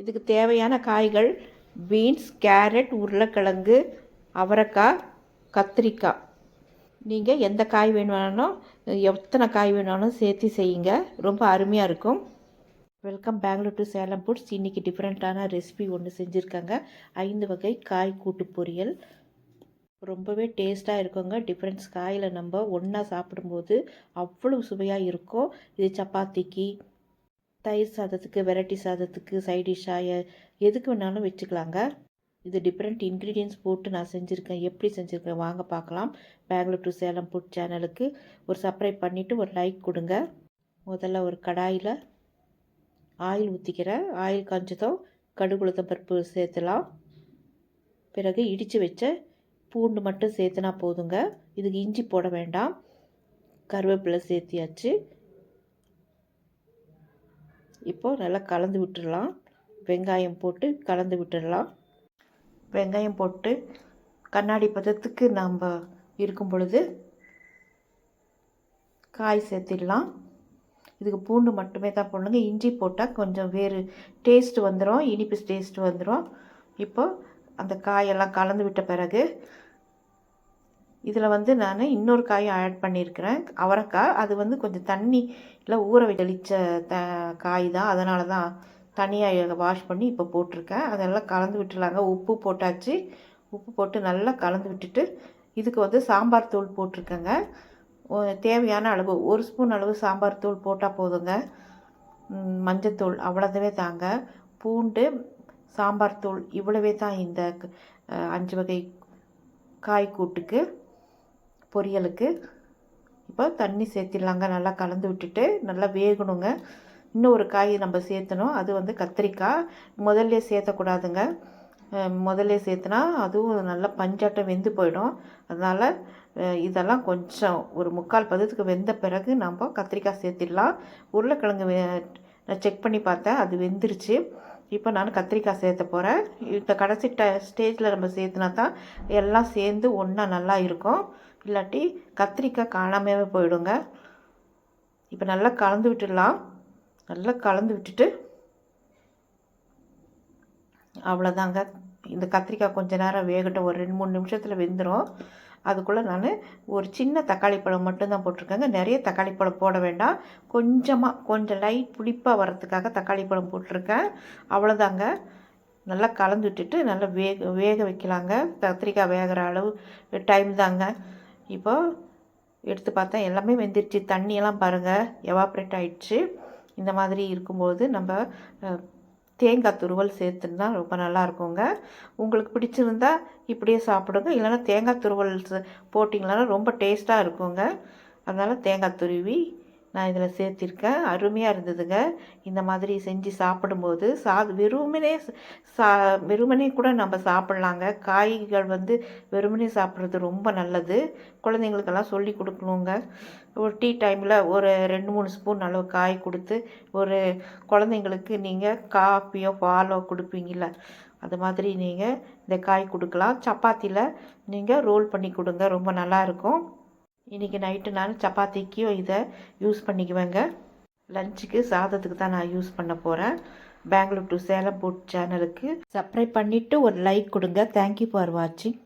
இதுக்கு தேவையான காய்கள் பீன்ஸ் கேரட் உருளைக்கிழங்கு அவரைக்காய் கத்திரிக்காய். நீங்கள் எந்த காய் வேணுமானாலும் எத்தனை காய் வேணாலும் சேர்த்து செய்யுங்க. ரொம்ப அருமையாக இருக்கும். Welcome Bangalore to Salem foods இன்றைக்கி டிஃப்ரெண்ட்டான ரெசிபி ஒன்று செஞ்சுருக்காங்க. ஐந்து வகை காய் கூட்டு பொரியல். ரொம்பவே டேஸ்ட்டாக இருக்குங்க. டிஃப்ரெண்ட்ஸ் காயில் நம்ம ஒன்றா சாப்பிடும்போது அவ்வளோ சுவையாக இருக்கும். இது சப்பாத்திக்கு தயிர் சாதத்துக்கு வெரைட்டி சாதத்துக்கு சைட் எதுக்கு வேணாலும் வச்சுக்கலாங்க. இது டிஃப்ரெண்ட் இன்க்ரீடியன்ஸ் போட்டு நான் செஞ்சுருக்கேன். எப்படி செஞ்சுருக்கேன் வாங்க பார்க்கலாம். பெங்களூர் டு சேலம் ஃபுட் சேனலுக்கு ஒரு சப்ஸ்கிரைப் பண்ணிவிட்டு ஒரு லைக் கொடுங்க. முதல்ல ஒரு கடாயில் ஆயில் ஊற்றிக்கிறேன் ஆயில் காஞ்சதும் கடுகுளுத்தம் பருப்பு சேர்த்துலாம். பிறகு இடித்து வச்ச பூண்டு மட்டும் சேர்த்துனா போதுங்க. இதுக்கு இஞ்சி போட வேண்டாம். கருவேப்பிலை சேர்த்தியாச்சு. இப்போது நல்லா கலந்து விட்டுடலாம். வெங்காயம் போட்டு கலந்து விட்டுடலாம். வெங்காயம் போட்டு கண்ணாடி பதத்துக்கு நாம் இருக்கும் பொழுது காய் சேர்த்திடலாம். இதுக்கு பூண்டு மட்டுமே தான் போடணுங்க. இஞ்சி போட்டால் கொஞ்சம் வேறு டேஸ்ட் வந்துடும் இனிப்பு டேஸ்ட் வந்துடும் இப்போது அந்த காயெல்லாம் கலந்து விட்ட பிறகு இதில் வந்து நான் இன்னொரு காயும் ஆட் பண்ணியிருக்கிறேன். அவரைக்காய் அது வந்து கொஞ்சம் தண்ணியில் ஊற தெளித்த த காய் தான். அதனால தான் தனியாக வாஷ் பண்ணி இப்போ போட்டிருக்கேன். அதெல்லாம் கலந்து விட்டுலாங்க உப்பு போட்டாச்சு. உப்பு போட்டு நல்லா கலந்து விட்டுட்டு இதுக்கு வந்து சாம்பார் தூள் போட்டிருக்கேங்க. தேவையான அளவு ஒரு ஸ்பூன் அளவு சாம்பார் தூள் போட்டால் போதுங்க. மஞ்சத்தூள் அவ்வளோதவே தாங்க. பூண்டு சாம்பார் தூள் இவ்வளவே தான் இந்த அஞ்சு வகை காய் கூட்டுக்கு. பொரியலுக்கு. இப்போ தண்ணி சேர்த்திடலாங்க. நல்லா கலந்து விட்டுட்டு நல்லா வேகணுங்க. இன்னும் ஒரு காய் நம்ம சேர்த்தணும். அது வந்து கத்திரிக்காய். முதல்ல சேர்த்தக்கூடாதுங்க. முதல்ல சேர்த்துனா அதுவும் நல்லா பஞ்சாட்டம் வெந்து போயிடும். அதனால் இதெல்லாம் கொஞ்சம் ஒரு முக்கால் பதத்துக்கு வெந்த பிறகு நம்ம கத்திரிக்காய் சேர்த்திடலாம். உருளைக்கிழங்கு வே நான் செக் பண்ணி பார்த்தேன். அது வெந்துருச்சு. இப்போ நான் கத்திரிக்காய் சேர்த்த போகிறேன் இந்த கடைசி ட ஸ்டேஜில் நம்ம சேர்த்துனா தான் எல்லாம் சேர்ந்து ஒன்றா நல்லா இருக்கும். இல்லாட்டி கத்திரிக்காய் காணாமே போயிடுங்க. இப்போ நல்லா கலந்து விட்டுடலாம். நல்லா கலந்து விட்டுட்டு அவ்வளோதாங்க. இந்த கத்திரிக்காய் கொஞ்சம் நேரம் வேகட்டும். ஒரு ரெண்டு மூணு நிமிஷத்தில் வெந்துடும் அதுக்குள்ளே நான் ஒரு சின்ன தக்காளி பழம் மட்டும்தான் போட்டிருக்கேங்க. நிறைய தக்காளி பழம் போட வேண்டாம். கொஞ்சமாக கொஞ்சம் லைட் புளிப்பாக வரத்துக்காக தக்காளி பழம் போட்டிருக்கேன். அவ்வளோதாங்க. நல்லா கலந்து விட்டுட்டு நல்லா வேக வேக வைக்கலாங்க. கத்திரிக்காய் வேகிற அளவு டைம் தாங்க. இப்போ எடுத்து பார்த்தா எல்லாமே வெந்துருச்சு. தண்ணியெல்லாம் பாருங்கள் எவாப்ரேட் ஆயிடுச்சு. இந்த மாதிரி இருக்கும்போது நம்ம தேங்காய் துருவல் சேர்த்துனா ரொம்ப நல்லா இருக்குங்க. உங்களுக்கு பிடிச்சிருந்தா இப்படியே சாப்பிடுங்க. இல்லைன்னா தேங்காய் துருவல் போட்டிங்களா ரொம்ப டேஸ்ட்டாக இருக்குங்க. அதனால் தேங்காய் துருவி நான் இதில் சேர்த்திருக்கேன். அருமையாக இருந்ததுங்க. இந்த மாதிரி செஞ்சு சாப்பிடும்போது சா வெறுமனே சா வெறுமனே கூட நம்ம சாப்பிட்லாங்க. காய்கள் வந்து வெறுமனே சாப்பிட்றது ரொம்ப நல்லது. குழந்தைங்களுக்கெல்லாம் சொல்லி கொடுக்கணுங்க. ஒரு டீ டைமில் ஒரு ரெண்டு மூணு ஸ்பூன் அளவு காய் கொடுத்து ஒரு குழந்தைங்களுக்கு நீங்கள் காஃபியோ பாலோ கொடுப்பீங்கள அது மாதிரி நீங்கள் இந்த காய் கொடுக்கலாம். சப்பாத்தியில் நீங்கள் ரோல் பண்ணி கொடுங்க. ரொம்ப நல்லாயிருக்கும் இன்றைக்கி நைட்டு நான் சப்பாத்திக்கும் இதை யூஸ் பண்ணிக்குவேங்க. லஞ்சுக்கு சாதத்துக்கு தான் நான் யூஸ் பண்ண போகிறேன் பெங்களூர் டு சேலம் போட் சேனலுக்கு சப்ஸ்கிரைப் பண்ணிவிட்டு ஒரு லைக் கொடுங்க. தேங்க்யூ ஃபார் வாட்சிங்